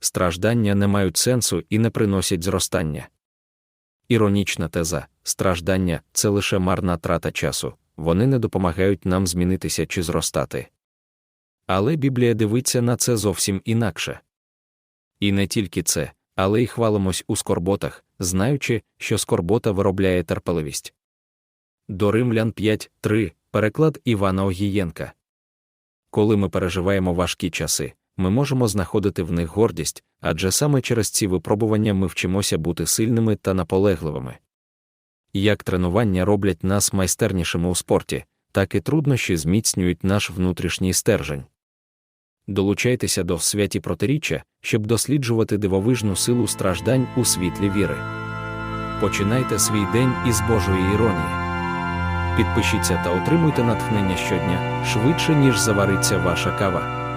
страждання не мають сенсу і не приносять зростання. Іронічна теза страждання це лише марна трата часу, вони не допомагають нам змінитися чи зростати. Але Біблія дивиться на це зовсім інакше. І не тільки це, але й хвалимось у скорботах, знаючи, що скорбота виробляє терпеливість. До Римлян 5.3 переклад Івана Огієнка. Коли ми переживаємо важкі часи, ми можемо знаходити в них гордість, адже саме через ці випробування ми вчимося бути сильними та наполегливими. Як тренування роблять нас майстернішими у спорті, так і труднощі зміцнюють наш внутрішній стержень. Долучайтеся до святі протиріччя, щоб досліджувати дивовижну силу страждань у світлі віри. Починайте свій день із Божої іронії. Підпишіться та отримуйте натхнення щодня швидше, ніж завариться ваша кава.